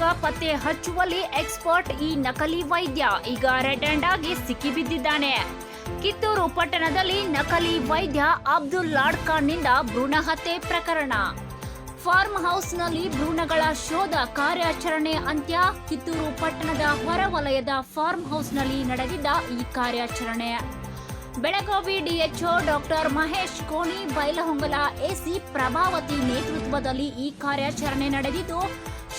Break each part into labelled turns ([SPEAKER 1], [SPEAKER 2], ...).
[SPEAKER 1] ಭ್ರೂಣಲಿಂಗ ಪತ್ತೆ ಹಚ್ಚುವಲ್ಲಿ ಎಕ್ಸ್ಪರ್ಟ್ ಈ ನಕಲಿ ವೈದ್ಯ. ಈಗ ರೆಡ್ ಹ್ಯಾಂಡ್ ಆಗಿ ಸಿಕ್ಕಿಬಿದ್ದಿದ್ದಾನೆ. ಕಿತ್ತೂರು ಪಟ್ಟಣದಲ್ಲಿ ನಕಲಿ ವೈದ್ಯ ಅಬ್ದುಲ್ ಲಾಡ್ಖಾನ್ನಿಂದ ಭ್ರೂಣ ಹತ್ಯೆ ಪ್ರಕರಣ. ಫಾರ್ಮ್ ಹೌಸ್ನಲ್ಲಿ ಭ್ರೂಣಗಳ ಶೋಧ ಕಾರ್ಯಾಚರಣೆ ಅಂತ್ಯ. ಕಿತ್ತೂರು ಪಟ್ಟಣದ ಹೊರವಲಯದ ಫಾರ್ಮ್ ಹೌಸ್ನಲ್ಲಿ ನಡೆದಿದ್ದ ಈ ಕಾರ್ಯಾಚರಣೆ. Belagavi DHO doctor Mahesh Koni, Bailhongal AC Prabhavati ನೇತೃತ್ವದಲ್ಲಿ ಈ ಕಾರ್ಯಾಚರಣೆ ನಡೆದಿದ್ದು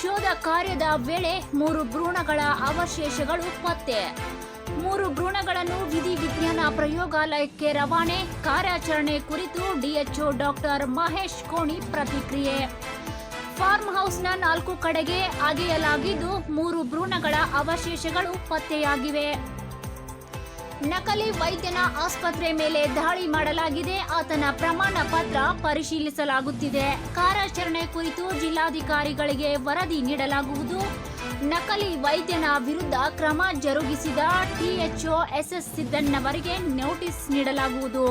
[SPEAKER 1] ಶೋಧ ಕಾರ್ಯದ ವೇಳೆ ಮೂರು ಭ್ರೂಣಗಳ ಅವಶೇಷಗಳು ಪತ್ತೆ. ಮೂರು ಭ್ರೂಣಗಳನ್ನು ವಿಧಿ ವಿಜ್ಞಾನ ಪ್ರಯೋಗಾಲಯಕ್ಕೆ ರವಾನೆ, ಕಾರ್ಯಾಚರಣೆ ಕುರಿತು ಡಿಎಚ್ಒ ಡಾಕ್ಟರ್ ಮಹೇಶ್ ಕೋಣಿ ಪ್ರತಿಕ್ರಿಯೆ. ಫಾರ್ಮ್ ಹೌಸ್ನ ನಾಲ್ಕು ಕಡೆಗೆ ಅಗೆಯಲಾಗಿದ್ದು ಮೂರು ಭ್ರೂಣಗಳ ಅವಶೇಷಗಳು ಪತ್ತೆಯಾಗಿವೆ. ನಕಲಿ ವೈದ್ಯನ ಆಸ್ಪತ್ರೆ ಮೇಲೆ ದಾಳಿ ಮಾಡಲಾಗಿದೆ. ಆತನ ಪ್ರಮಾಣ ಪತ್ರ ಪರಿಶೀಲಿಸಲಾಗುತ್ತಿದೆ. ಕಾರ್ಯಾಚರಣೆ ಕುರಿತು ಜಿಲ್ಲಾಧಿಕಾರಿಗಳಿಗೆ ವರದಿ ನೀಡಲಾಗುವುದು. ನಕಲಿ ವೈದ್ಯನ ವಿರುದ್ಧ ಕ್ರಮ ಜರುಗಿಸಿದ ಟಿಎಚ್ಒ ಎಸ್ಎಸ್ ಸಿದ್ದಣ್ಣವರಿಗೆ ನೋಟಿಸ್ ನೀಡಲಾಗುವುದು.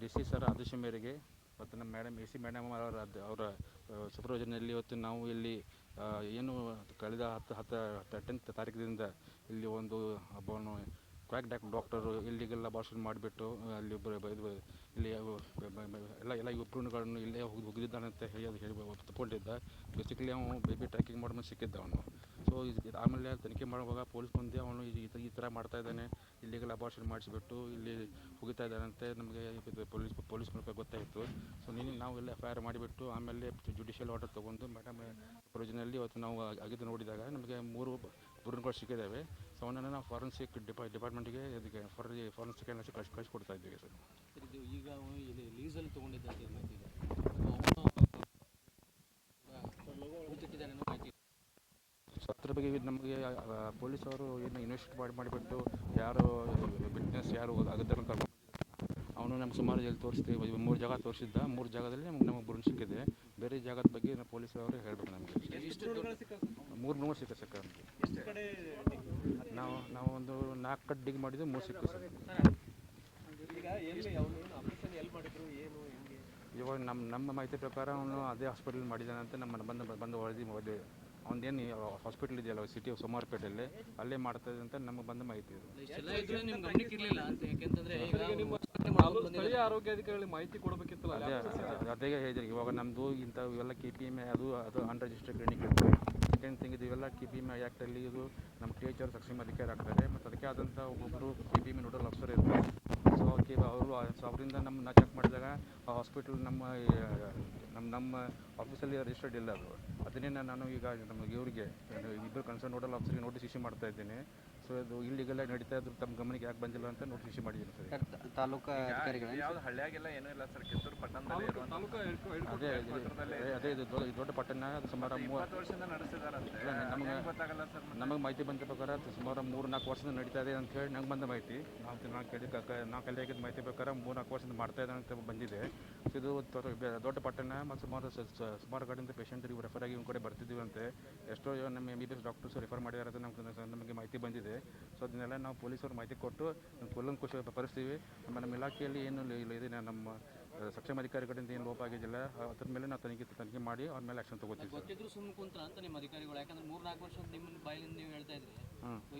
[SPEAKER 2] ಡಿ ಸಿ ಸರ್ ಆದೇಶ ಮೇರೆಗೆ ಮತ್ತು ನಮ್ಮ ಮೇಡಮ್, ಎ ಸಿ ಮೇಡಮ್ ಅವರ ಅವರ ಸುಪ್ರಯೋಜನೆಯಲ್ಲಿ ಇವತ್ತು ನಾವು ಇಲ್ಲಿ ಏನು ಕಳೆದ ಹತ್ತು ಹತ್ತು ಟೆಂತ್ ತಾರೀಕಿನಿಂದ ಇಲ್ಲಿ ಒಂದು ಹಬ್ಬವನ್ನು ಕ್ವಾಕ್ ಡಾಕ್ ಡಾಕ್ಟರು ಇಲ್ಲಿಗೆಲ್ಲ ಭಾಷಣ ಮಾಡಿಬಿಟ್ಟು, ಅಲ್ಲಿ ಇದು, ಇಲ್ಲಿ ಎಲ್ಲ ಎಲ್ಲ ಉಪಕರಣಗಳನ್ನು ಇಲ್ಲೇ ಹೋಗಿ, ಹೋಗಿದ್ದಾನೆ ಅಂತ ಹೇಳಿ ಅದು ಹೇಳಿ ತಗೊಂಡಿದ್ದ ಬೇಸಿಕಲಿ ಅವನು ಬೇಬಿ ಟ್ರ್ಯಾಕಿಂಗ್ ಮಾಡ್ಕೊಂಡು ಸಿಕ್ಕಿದ್ದ ಅವನು. ಸೊ ಇದು ಆಮೇಲೆ ತನಿಖೆ ಮಾಡುವಾಗ ಪೊಲೀಸ್ ಮುಂದೆ ಅವನು ಈ, ಈ- ಈ ಥರ ಮಾಡ್ತಾ ಇದ್ದಾನೆ. ಇಲ್ಲಿಗೆಲ್ಲ ಭಾಷಣ ಮಾಡಿಸಿಬಿಟ್ಟು, ಇಲ್ಲಿ ಹೋಗಿತಾ ಇದ್ದಾರಂತೆ ನಮಗೆ ಇದು ಪೊಲೀಸ್ ಪೊಲೀಸ್ ಮೂಲಕ ಗೊತ್ತಾಯಿತು. ಸೊ ನೀನು ನಾವು ಎಲ್ಲ ಎಫ್ ಐ ಆರ್ ಮಾಡಿಬಿಟ್ಟು ಆಮೇಲೆ ಜುಡಿಷಿಯಲ್ ಆರ್ಡರ್ ತೊಗೊಂಡು ಮೇಡಮ್ ಪ್ರೊವಿಷನಲ್ಲಿ ಇವತ್ತು ನಾವು ಆಗಿದ್ದು ನೋಡಿದಾಗ ನಮಗೆ ಮೂರು ಭ್ರೂಣಗಳು ಸಿಕ್ಕಿದ್ದಾವೆ. ಸೊ ಅವನನ್ನು ನಾವು ಫಾರೆನ್ಸಿಕ್ ಡಿಪಾ ಡಿಪಾರ್ಟ್ಮೆಂಟಿಗೆ ಇದಕ್ಕೆ ಫಾರ್ ಫಾರೆನ್ಸಿಕ್ ಅನಾಲಿಸಿಸ್ ಕಳ್ಸಿ ಕೊಡ್ತಾ ಇದ್ದೀವಿ ಸರ್.
[SPEAKER 3] ಇದು ಈಗ ಇಲ್ಲಿ ಲೀಸಲ್ಲಿ ತೊಗೊಂಡಿದ್ದ ಅಂತ ಏನು ಮಾಹಿತಿ ಇದೆ. ಅವನು ಕೂತಿಟ್ಟಿದ್ದಾನೆ ಅನ್ನೋ ಮಾಹಿತಿ ಇದೆ.
[SPEAKER 2] ಸೊ ಅದ್ರ ಬಗ್ಗೆ ನಮಗೆ ಪೊಲೀಸವರು ಏನು ಇನ್ವೆಸ್ಟ್ ಮಾಡಿ ಮಾಡಿಬಿಟ್ಟು ಯಾರು ವಿಟ್ನೆಸ್ ಯಾರು ಆಗುತ್ತೆ ಅಂತ ಅವನು ನಮ್ಗೆ ಸುಮಾರು ಎಲ್ಲಿ ತೋರಿಸ್ತೀವಿ ಮೂರು ಜಾಗ ತೋರಿಸಿದ್ದ ಮೂರು ಜಾಗದಲ್ಲಿ ನಮ್ಗೆ ನಮಗೆ ಬುರುನ್ ಸಿಕ್ಕಿದೆ. ಬೇರೆ ಜಾಗದ ಬಗ್ಗೆ ನಾವು ಪೊಲೀಸ್ ಅವರು ಹೇಳಬೇಕು ನಮಗೆ. ಮೂರು ಮೂರು ಸಿಕ್ಕ ಸರ್ ನಾವು ನಾವು ಒಂದು ನಾಲ್ಕು ಕಟ್ ಡಿಗ್ ಮಾಡಿದ್ದು ಮೂರು ಸಿಕ್ಕ ಸರ್. ಇವಾಗ ನಮ್ಮ ನಮ್ಮ ಮಾಹಿತಿ ಪ್ರಕಾರ ಅವನು ಅದೇ ಹಾಸ್ಪಿಟಲ್ ಮಾಡಿದ್ದಾನೆ ಅಂತ ನಮ್ಮ ಬಂದು ಬಂದು ವರದಿ ವರದಿ. ಅವನದೇನು ಹಾಸ್ಪಿಟಲ್ ಇದೆಯಲ್ಲ ಸಿಟಿ ಸೋಮವಾರಪೇಟೆಯಲ್ಲಿ ಅಲ್ಲೇ ಮಾಡ್ತಾ ಇದೆ ಅಂತ ನಮಗೆ ಬಂದ ಮಾಹಿತಿ.
[SPEAKER 3] ಸ್ಥಳೀಯ ಆರೋಗ್ಯಾಧಿಕಾರಿಗಳಿಗೆ ಮಾಹಿತಿ ಕೊಡಬೇಕಿತ್ತಲ್ಲ
[SPEAKER 2] ಅದೇ ಅದೇ- ಹೇಳಿದ್ರಿ ಇವಾಗ ನಮ್ಮದು ಇಂಥ ಇವೆಲ್ಲ ಕೆ ಪಿ ಎಂ ಅದು ಅದು ಅನ್ರಿಜಿಸ್ಟರ್ಡ್ ಕ್ಲಿನಿಕ್ ಇರ್ತದೆ ಸೆಕೆಂಡ್ ಥಿಂಗ್ ಇದು ಇವೆಲ್ಲ ಕೆ ಪಿ ಎಂ ಆ್ಯಕ್ಟಲ್ಲಿ ಇದು ನಮ್ಮ ಟಿ ಎಚ್ ಅವ್ರು ಸಕ್ಷಮ ಅಧಿಕಾರಿ ಆಗ್ತಾರೆ ಮತ್ತು ಅದಕ್ಕೆ ಆದಂಥ ಒಬ್ಬೊಬ್ಬರು ಕೆ ಪಿ ಎಂ ನೋಡಲ್ ಅಫ್ಸರ್ ಇರ್ತಾರೆ. ಓಕೆ ಅವರು ಸೊ ಅವರಿಂದ ನಮ್ಮನ್ನ ಚೆಕ್ ಮಾಡಿದಾಗ ಆ ಹಾಸ್ಪಿಟಲ್ ನಮ್ಮ ನಮ್ಮ ನಮ್ಮ ಆಫೀಸಲ್ಲಿ ರಿಜಿಸ್ಟರ್ಡ್ ಇಲ್ಲ ಅದು. ಅದನ್ನೇ ನಾನು ಈಗ ನಮ್ಮ ಇವರಿಗೆ ಇಬ್ಬರು ಕನ್ಸರ್ನ್ ನೋಡಲ್ ಆಫೀಸರಿಗೆ ನೋಟಿಸ್ ಇಶ್ಯೂ ಮಾಡ್ತಾ ಇದ್ದೀನಿ. ಸೊ ಇದು ಇಲ್ಲಿಗೆಲ್ಲ ನಡೀತಾ ಇದ್ರು ತಮ್ಮ ಗಮನಕ್ಕೆ ಯಾಕೆ ಬಂದಿಲ್ಲ ಅಂತ ನೋಟಿಸ್ ಮಾಡಿದ್ರು ಮಾಡಿದ್ದೀನಿ ಸರ್?
[SPEAKER 4] ತಾಲೂಕಾ ಅಧಿಕಾರಿಗಳ?
[SPEAKER 5] ಯಾವ್ದು ಹಳ್ಳಿಯಾಗೆಲ್ಲ ಏನೂ ಇಲ್ಲ ಸರ್ ಕಿತ್ತೂರು ಪಟ್ಟಣದಲ್ಲಿ
[SPEAKER 2] ಅದೇ ಅದೇ- ಅದೇ ಇದು ದೊಡ್ಡ ದೊಡ್ಡ ಪಟ್ಟಣ ಅದು ಸುಮಾರು ಮೂವ
[SPEAKER 5] ವರ್ಷದಿಂದ ನಡೆಸಿದಾರಂತೆ
[SPEAKER 2] ನಮಗೆ
[SPEAKER 5] ಗೊತ್ತಾಗಲ್ಲ ಸರ್
[SPEAKER 2] ನಮಗೆ ಮಾಹಿತಿ ಬಂದ ಪ್ರಕಾರ ಅದು ಸುಮಾರು ಮೂರು ನಾಲ್ಕು ವರ್ಷದಿಂದ ನಡೀತಾ ಇದೆ ಅಂತ ಹೇಳಿ ನಂಗೆ ಬಂದ ಮಾಹಿತಿ. ನಾವು ನಾವು ಕೇಳಿ ನಾವು ಮಾಹಿತಿ ಪ್ರಕಾರ ಮೂರು ನಾಲ್ಕು ವರ್ಷದಿಂದ ಮಾಡ್ತಾ ಇದೆ ಅಂತ ಬಂದಿದೆ. ಸೊ ಇದು ದೊಡ್ಡ ದೊಡ್ಡ ಪಟ್ಟಣ ಮತ್ತು ಸುಮಾರು ಸುಮಾರು ಕಡೆಯಿಂದ ಪೇಷಂಟ್ ಇವು ರೆಫರ್ ಆಗಿ ಒಂದು ಕಡೆ ಬರ್ತಿದ್ದೀವಿ ಅಂತೆ ಎಷ್ಟೋ ನಮ್ಮ M B B S doctors refer ಮಾಡಿದ್ದಾರೆ ಅಂತ ನಮ್ಗೆ ನಮಗೆ ಮಾಹಿತಿ ಬಂದಿದೆ. ಸೊ ಅದನ್ನೆಲ್ಲ ನಾವು ಪೊಲೀಸರು ಮಾಹಿತಿ ಕೊಟ್ಟು ಕುಲಂಕುಷ ಪರಿಸ್ತೀವಿ ನಮ್ಮ ನಮ್ಮ ಇಲಾಖೆಯಲ್ಲಿ ಏನು ಇಲ್ಲ ಇದೆ, ನಮ್ಮ ಸಕ್ಷಮ ಅಧಿಕಾರಿಗಳಿಂದ ಏನು ಲೋಪ ಆಗಿದ್ದಿಲ್ಲ. ಅದ್ರ ಮೇಲೆ ನಾವು ತನಿಖೆ ತನಿಖೆ ಮಾಡಿ ಅವ್ರ ಮೇಲೆ ಆಕ್ಷನ್ ತಗೋತೀವಿ ಸರ್.
[SPEAKER 6] ಗೊತ್ತಿದ್ರು ಸುಮ್ಮನೆ ಕುಂತ್ರ ಅಂತ ನಿಮ್ಮ ಅಧಿಕಾರಿಗಳು. ಯಾಕಂದ್ರೆ ಮೂರ್ ನಾಲ್ಕು ವರ್ಷ ನಿಮ್ಮ ಬಾಯಿಲಿಂದ ನೀವು ಹೇಳ್ತಾ ಇದ್ರಿ.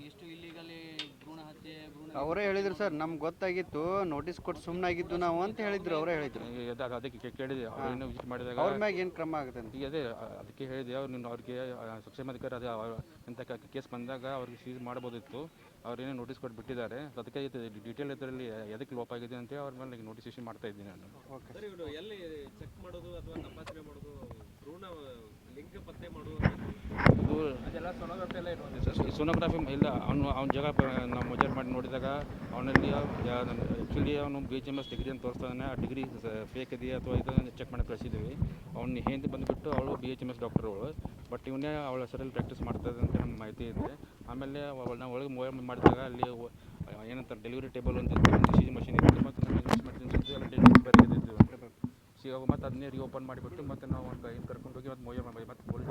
[SPEAKER 6] ಎಷ್ಟು ಇಲ್ಲಿಗಲ್ಲಿ ಭ್ರೂಣ ಹತ್ಯೆ ಭ್ರೂಣ
[SPEAKER 4] ಅವರೇ ಹೇಳಿದ್ರು ಸರ್ ನಮ್ಗೆ ಗೊತ್ತಾಗಿತ್ತು ನೋಟಿಸ್ ಕೊಟ್ಟು ಸುಮ್ಮನಾಗಿದ್ದು ನಾವು ಅಂತ ಹೇಳಿದ್ರು ಅವರೇ ಹೇಳಿದ್ರು.
[SPEAKER 2] ಈಗ ಅದು- ಅದು ಅದಕ್ಕೆ ಕೇ- ಕೇಳಿದೆ. ಅವ್ರು ಏನು ವಿಸಿಟ್ ಮಾಡಿದಾಗ
[SPEAKER 4] ಅವ್ರ ಮ್ಯಾಗ ಏನು ಕ್ರಮ ಆಗುತ್ತೆ ಅಂತ.
[SPEAKER 2] ಈಗ ಅದೇ ಅ- ಅದಕ್ಕೆ ಹೇಳಿದೆ. ಅವ್ರು ನೀನು ಅವ್ರಿಗೆ ಆ, ಸಕ್ಷಮ ಅಧಿಕಾರಿ ಅದೇ ಅವ್ರ- ಇಂಥ ಕೇಸ್ ಬಂದಾಗ ಅವ್ರಿಗೆ ಸೀಸ್ ಮಾಡ್ಬೋದಿತ್ತು. ಅವ್ರೇನೋ ನೋಟಿಸ್ ಕೊಟ್ಟು ಬಿಟ್ಟಿದ್ದಾರೆ. ಅದಕ್ಕೆ ಡಿಟೇಲ್ ಇದರಲ್ಲಿ ಎದಕ್ಕೆ ಲೋಪ ಆಗಿದೆ ಅಂತ ಅವ್ರ ಮೇಲೆ ನೋಟಿಸ್ ಇಶ್ಯೂ ಮಾಡ್ತಾ ಇದ್ದೀನಿ ನಾನು.
[SPEAKER 4] ಓಕೆ
[SPEAKER 3] ಎಲ್ಲಿ ಚೆಕ್ ಮಾಡೋದು ಅಥವಾ ತಪಾಸಣೆ ಮಾಡೋದು ಭ್ರೂಣ
[SPEAKER 5] ಸೊನೋಗ್ರಫಿ
[SPEAKER 2] ಇಲ್ಲ ಅವನು ಅವ್ನ ಜಾಗ ನಮ್ಮ ನಾವು ಮೆಜರ್ ಮಾಡಿ ನೋಡಿದಾಗ ಅವನಲ್ಲಿ ಆ್ಯಕ್ಚುಲಿ ಅವನು B H M S degree ಅಂತ ತೋರಿಸ್ತಾನೆ ಆ ಡಿಗ್ರಿ ಫೇಕ್ ಇದೆಯಾ ಅಥವಾ ಇದನ್ನು ಚೆಕ್ ಮಾಡಿ ಕಳಿಸಿದ್ದೀವಿ. ಅವ್ನು ಹಿಂದೆ ಬಂದುಬಿಟ್ಟು ಅವಳು B H M S doctor ಅವಳು ಬಟ್ ಇವನೇ ಅವಳ ಹೆಸರಲ್ಲಿ ಪ್ರಾಕ್ಟೀಸ್ ಮಾಡ್ತಾ ಅಂತ ನಮ್ಗೆ ಮಾಹಿತಿ ಇದೆ. ಆಮೇಲೆ ಅವಳನ್ನ ನಾವು ಒಳಗೆ ಮೊಬೈಲ್ ಮಾಡಿದಾಗ ಅಲ್ಲಿ ಏನಂತಾರೆ ಡೆಲಿವರಿ ಟೇಬಲ್ ಒಂದು ಸಿ ಮಷಿನ್ ಇತ್ತು ಮತ್ತು ನಮ್ಮ ಇಂಗ್ಲೀಷ್ ಮೆಡಿಸಿನ್ಸ್ ಇತ್ತು ಎಲ್ಲ ಡೆಲಿವರಿ ಬೇರೆ ಇದ್ದಿದ್ದು ಸೊ ಇವಾಗ ಮತ್ತೆ ಅದನ್ನೇ ರೀಓಪನ್ ಮಾಡಿಬಿಟ್ಟು ಮತ್ತೆ ನಾವು ಒಂದು ಕರ್ಕೊಂಡು ಹೋಗಿ ಮತ್ತೆ ಮೊಬೈಲ್ ಮತ್ತೆ ಪೊಲೀಸ್